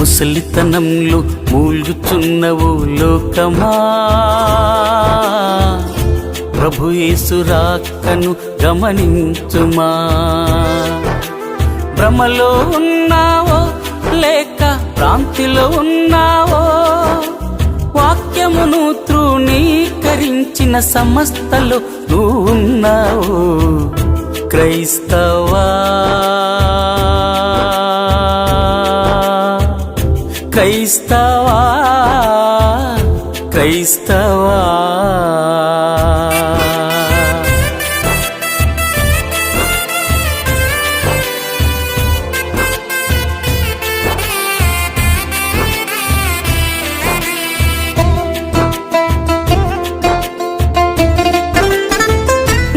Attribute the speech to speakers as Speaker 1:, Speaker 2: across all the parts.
Speaker 1: ముసలితనంలో మూల్గుచున్నవు లోకమా? ప్రభు గమనించుమా? భ్రమలో ఉన్నావో లేక ప్రాంతిలో ఉన్నావో? వాక్యమును తృణీకరించిన సమస్తలో నువ్వు ఉన్నావు క్రైస్తవా? క్రైస్తవా? క్రైస్తవా?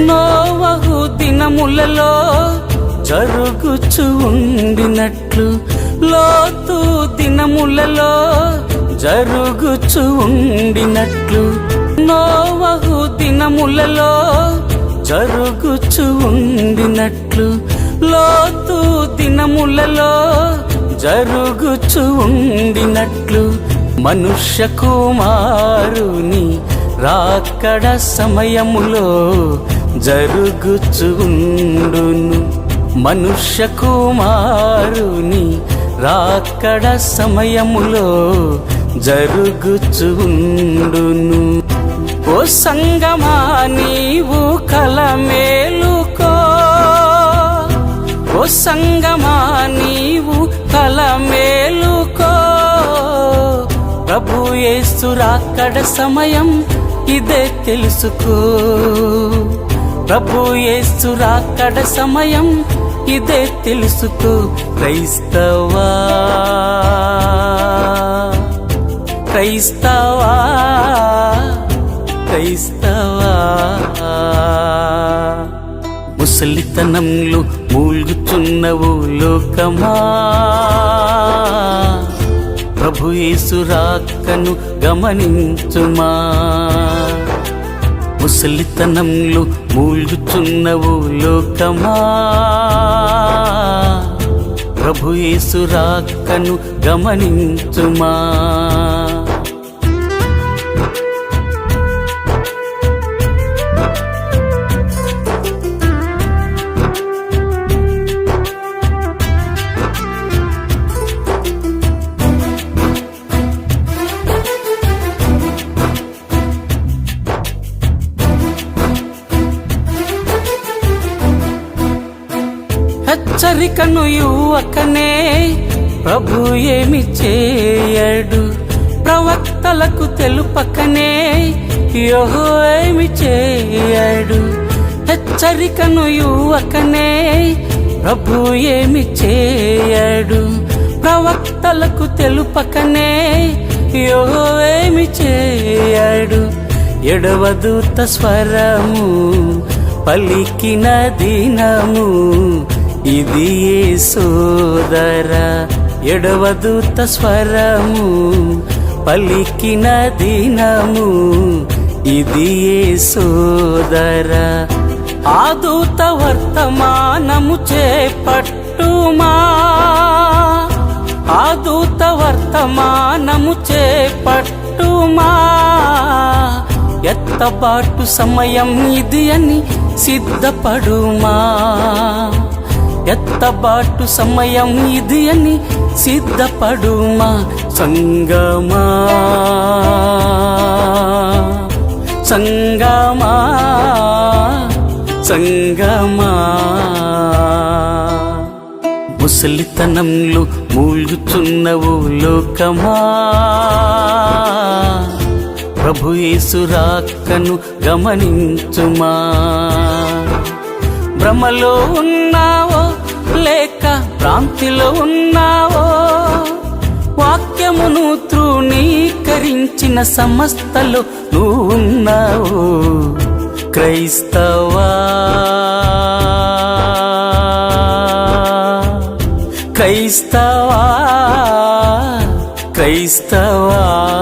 Speaker 1: నోవహు దినములలో జరుగుచు ఉండినట్లు లోతు దినములలో జరుగుచు ఉండినట్లు నోవహు దినములలో జరుగుచు ఉండినట్లు లోతు దినములలో జరుగుచు ఉండినట్లు మనుష్య కుమారుని రాకడ సమయములో జరుగుచుండును మనుష్య కుమారుని రాకడ సమయములో జరుగుచుండును. ఓ సంగమా నీవు కల మేలుకో ఓ సంగమా నీవు కల మేలుకో ప్రభు ఏసు రాక్కడ సమయం ఇదే తెలుసుకో. ప్రభు యేసు రాకడ సమయం ఇదే తెలుసుకో క్రైస్తవా. క్రైస్తవా క్రైస్తవా. ముసలితనంలో మూల్గుచున్నవు లోకమా. ప్రభు యేసు రాకను గమనించుమా. ముసలితనంలో మూల్గుచున్నవు లోకమా? ప్రభు యేసు రాకను గమనించుమా? హెచ్చరికను యువకనే ప్రభు ఏమి చేయడు. ప్రవక్తలకు తెలుపకనే యోహో ఏమి చేయడు. హెచ్చరికను యువకనే ప్రభు ఏమి చేయడు. ప్రవక్తలకు తెలుపకనే యోహో ఏమి చేయడు. ఎడవదూత స్వరము పలికిన దినము ఇది ఏ సోదర? ఎడవదూత స్వరము పలికిన దినము. ఇది ఏ సోదర? ఆదూత వర్తమానము చేపట్టుమా? ఆదూత వర్తమానము చేపట్టుమా? ఎత్తబాటు సమయం ఇది అని సిద్ధపడుమా? ఎత్తబాటు సమయం ఇది అని సిద్ధపడుమా సంగమా? సంగమా? సంగమా? ముసలితనంలో మూల్గుచున్నవు లోకమా? ప్రభు యేసు గమనించుమా? భ్రమలో ఉన్నావో లేక ప్రాంతిలో ఉన్నావో? వాక్యమును తృణీకరించిన సమస్తలో నువ్వు క్రైస్తవా? క్రైస్తవా? క్రైస్తవా?